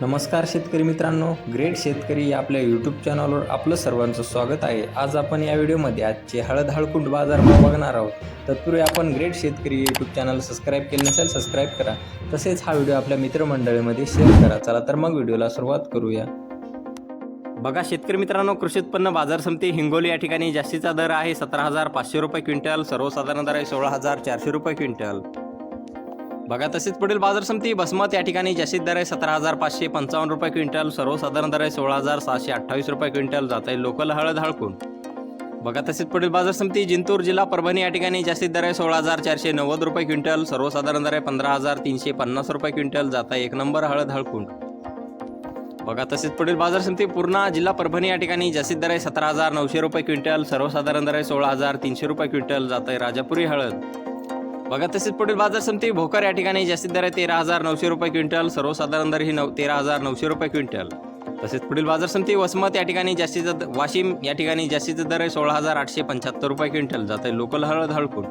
नमस्कार शेतकरी मित्रांनो ग्रेट शेतकरी या आपल्या यूट्यूब चॅनलवर आपलं सर्वांचं स्वागत आहे. आज आपण या व्हिडिओमध्ये आजचे हळद हळकुंड बाजारभाव बघणार आहोत. तत्पूर्वी आपण ग्रेट शेतकरी यूट्यूब चॅनल सबस्क्राईब केले नसेल सबस्क्राईब करा. तसेच हा व्हिडिओ आपल्या मित्रमंडळीमध्ये शेअर करा. चला तर मग व्हिडिओला सुरुवात करूया. बघा शेतकरी मित्रांनो कृषी उत्पन्न बाजार समिती हिंगोली या ठिकाणी जास्तीचा दर आहे सतरा हजार पाचशे रुपये क्विंटल सर्वसाधारण दर आहे सोळा हजार चारशे रुपये क्विंटल. बघा तसेच पुढील बाजार समिती बसमत या ठिकाणी जास्तीत दर आहे सतरा हजार पाचशे पंचावन्न रुपये क्विंटल सर्वसाधारण दर आहे सोळा हजार सहाशे अठ्ठावीस रुपये क्विंटल जात आहे लोकल हळद हळकून. बघा तसेच पुढील बाजार समिती जिंतूर जिल्हा परभणी या ठिकाणी जास्तीत दर आहे सोळा हजार चारशे नव्वद रुपये क्विंटल सर्वसाधारण दर आहे पंधरा हजार तीनशे पन्नास रुपये क्विंटल जात आहे एक नंबर हळद हळकुंड बघा तसेच पुढील बाजार समिती पूर्णा जिल्हा परभणी या ठिकाणी जास्तीत दर आहे सतरा हजार नऊशे रुपये क्विंटल सर्वसाधारण दर आहे सोळा हजार तीनशे रुपये क्विंटल जात आहे राजापुरी हळद. बघा तसेच पुढील बाजार समिती भोकर या ठिकाणी जास्तीत दर आहे तेरा हजार नऊशे रुपये क्विंटल सर्वसाधारण दर ही नऊ तेरा हजार नऊशे रुपये क्विंटल. तसेच पुढील बाजार समिती वसमत या ठिकाणी जास्तीचा वाशिम या ठिकाणी जास्तीचा दर आहे सोळा हजार आठशे पंच्याहत्तर रुपये क्विंटल. जात आहे लोकल हळद हळकून